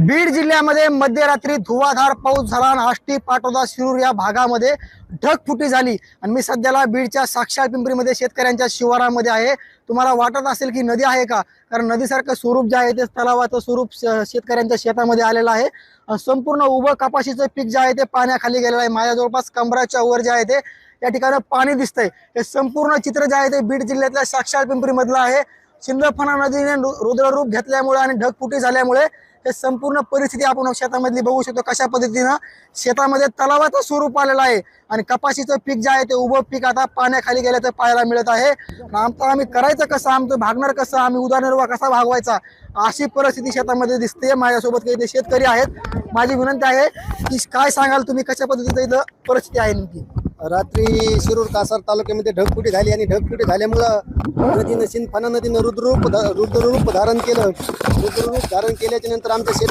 बीड जिल्ह्यामध्ये मध्यरात्री धुवाधार पाऊस झाला आणि आष्टी पाटोदा शिरूर या भागामध्ये ढगफुटी झाली. आणि मी सध्याला बीडच्या साक्षात पिंपरीमध्ये शेतकऱ्यांच्या शिवारामध्ये आहे. तुम्हाला वाटत असेल की नदी आहे का? कारण नदीसारखं स्वरूप जे आहे ते तलावाचं स्वरूप शेतकऱ्यांच्या शेतामध्ये आलेलं आहे. संपूर्ण उभं कपाशीचं पीक जे आहे ते पाण्याखाली गेलेलं आहे. माझ्या जवळपास कमराच्या वर जे आहे ते या ठिकाणी पाणी दिसतंय. हे संपूर्ण चित्र जे आहे ते बीड जिल्ह्यातल्या साक्षात पिंपरीमधलं आहे. शिंदफणा नदीने रु- रुद्ररूप घेतल्यामुळे आणि ढगफुटी झाल्यामुळे हे संपूर्ण परिस्थिती आपण शेतामधली बघू शकतो. कशा पद्धतीनं शेतामध्ये तलावाचं स्वरूप आलेलं आहे आणि कपाशीचं पीक जे आहे ते उभं पीक आता पाण्याखाली गेल्याचं पाहायला मिळत आहे. आमचं आम्ही करायचं कसं? आमचं भागणार कसं? आम्ही उदरनिर्वाह कसा भागवायचा? अशी परिस्थिती शेतामध्ये दिसते. माझ्यासोबत काही ते शेतकरी आहेत. माझी विनंती आहे की काय सांगाल तुम्ही? कशा पद्धतीचं इथं परिस्थिती आहे नेमकी? रात्री शिरूर कासार तालुक्यामध्ये ढगफुटी झाली आणि ढगफुटी झाल्यामुळं नदीनं सिंदफाना नदीनं रुद्ररूप रुद्ररूप धारण केलं. रुद्ररूप धारण केल्याच्यानंतर आमच्या शेत